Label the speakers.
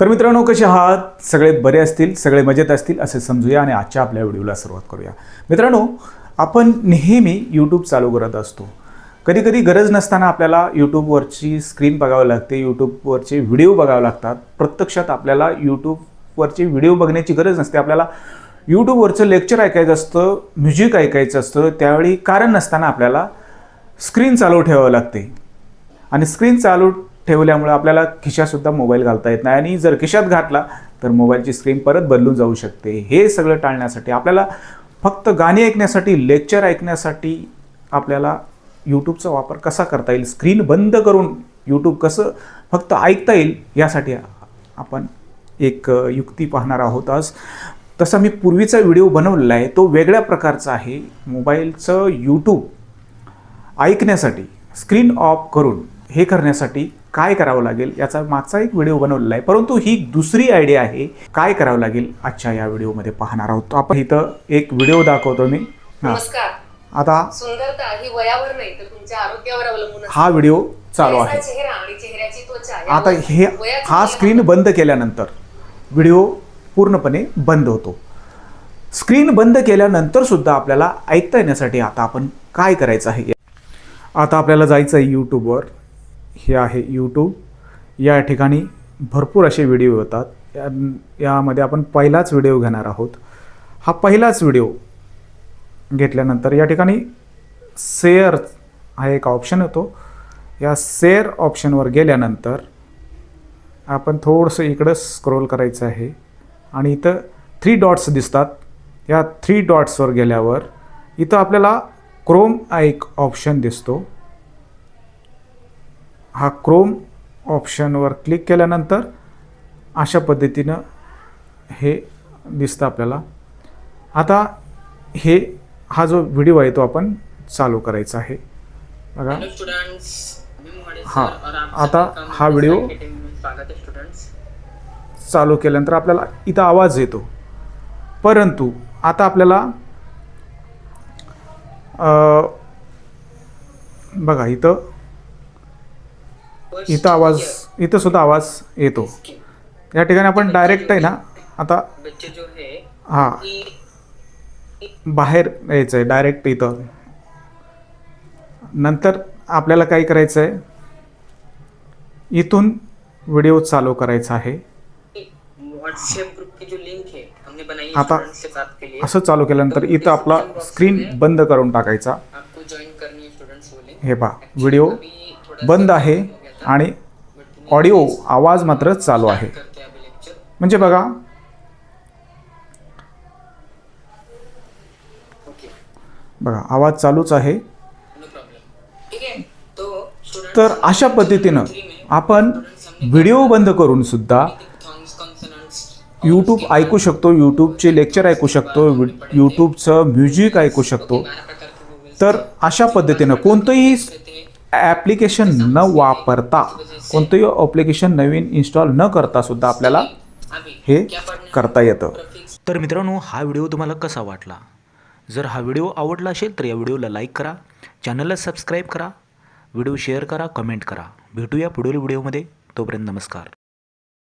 Speaker 1: तर मित्रांनो कसे आहात? सगळे बरे असतील सगळे मजेत असतील असे समजूया आणि आजच्या आपल्या व्हिडिओला सुरुवात करूया. मित्रांनो आपण नेहमी यूट्यूब चालू करत असतो. कधी कधी गरज नसताना आपल्याला यूट्यूबवरची स्क्रीन बघावी लागते यूट्यूबवरचे व्हिडिओ बघावे लागतात. प्रत्यक्षात आपल्याला यूट्यूबवरचे व्हिडिओ बघण्याची गरज नसते. आपल्याला यूट्यूबवरचं लेक्चर ऐकायचं असतं म्युझिक ऐकायचं असतं त्यावेळी कारण नसताना आपल्याला स्क्रीन चालू ठेवावं लागते. आणि स्क्रीन चालू ठेवल्यामुळे आपल्याला खिशातसुद्धा मोबाईल घालता येत नाही. आणि जर खिशात घातला तर मोबाईलची स्क्रीन परत बदलून जाऊ शकते. हे सगळं टाळण्यासाठी आपल्याला फक्त गाणी ऐकण्यासाठी लेक्चर ऐकण्यासाठी आपल्याला यूट्यूबचा वापर कसा करता येईल स्क्रीन बंद करून यूट्यूब कसं फक्त ऐकता येईल यासाठी आपण एक युक्ती पाहणार आहोत आज. तसा मी पूर्वीचा व्हिडिओ बनवलेला आहे तो वेगळ्या प्रकारचा आहे. मोबाईलचं यूट्यूब ऐकण्यासाठी स्क्रीन ऑफ करून हे करण्यासाठी काय करावं लागेल याचा मागचा एक व्हिडिओ बनवलेला आहे. परंतु ही दुसरी आयडिया आहे काय करावं लागेल आजच्या या व्हिडिओमध्ये पाहणार आहोत. आपण इथं एक व्हिडिओ दाखवतो मी.
Speaker 2: नमस्कार.
Speaker 1: आता
Speaker 2: सुंदरता ही वयावर नाही तर तुमच्या आरोग्यावर अवलंबून.
Speaker 1: हा व्हिडिओ चालू आहे.
Speaker 2: केसाचा चेहरा आणि चेहऱ्याची त्वचा
Speaker 1: आता हे हा स्क्रीन बंद केल्यानंतर व्हिडिओ पूर्णपणे बंद होतो. स्क्रीन बंद केल्यानंतर सुद्धा आपल्याला ऐकता येण्यासाठी आता आपण काय करायचं आहे? आता आपल्याला जायचं आहे यूट्यूबवर हे आहे यूट्यूब या ठिकाणी भरपूर असे व्हिडिओ येतात. या यामध्ये आपण पहिलाच व्हिडिओ घेणार आहोत. हा पहिलाच व्हिडिओ घेतल्यानंतर या ठिकाणी शेअर हा एक ऑप्शन येतो. या शेअर ऑप्शनवर गेल्यानंतर आपण थोडंसं इकडं स्क्रोल करायचं आहे. आणि इथं थ्री डॉट्स दिसतात. या थ्री डॉट्सवर गेल्यावर इथं आपल्याला क्रोम हा एक ऑप्शन दिसतो. हा क्रोम ऑप्शनवर क्लिक केल्यानंतर अशा पद्धतीनं हे दिसतं आपल्याला. आता हे हा जो व्हिडिओ आहे तो आपण चालू करायचा आहे. बघा. हाँ, आता हा व्हिडिओ चालू केल्यानंतर आपल्याला इथं आवाज येतो. परंतु आता आपल्याला बघा इथं इथं आवाज इथं सुद्धा आवाज येतो. या ठिकाणी आपण डायरेक्ट आहे ना आता
Speaker 3: है.
Speaker 1: बाहेर यायचं आहे डायरेक्ट इथं. नंतर आपल्याला काय करायचं आहे इथून व्हिडिओ चालू करायचा आहे. आता असं चालू केल्यानंतर इथं आपला स्क्रीन बंद करून टाकायचा.
Speaker 3: है
Speaker 1: हे पहा व्हिडिओ बंद आहे. आणि ऑडिओ आवाज मात्र चालू आहे. म्हणजे बघा. बघा आवाज चालूच आहे. तर अशा पद्धतीनं आपण व्हिडिओ बंद करून सुद्धा यूट्यूब ऐकू शकतो यूट्यूबचे लेक्चर ऐकू शकतो यूट्यूबचं म्युझिक ऐकू शकतो. तर अशा पद्धतीनं कोणतंही ॲप्लिकेशन न वापरता कोणतंही ॲप्लिकेशन नवीन इन्स्टॉल न करता सुद्धा आपल्याला हे करता येतं.
Speaker 4: तर मित्रांनो हा व्हिडिओ तुम्हाला कसा वाटला? जर हा व्हिडिओ आवडला असेल तर या व्हिडिओला लाईक करा. चॅनलला सबस्क्राईब करा. व्हिडिओ शेअर करा कमेंट करा. भेटूया पुढील व्हिडिओमध्ये तोपर्यंत नमस्कार.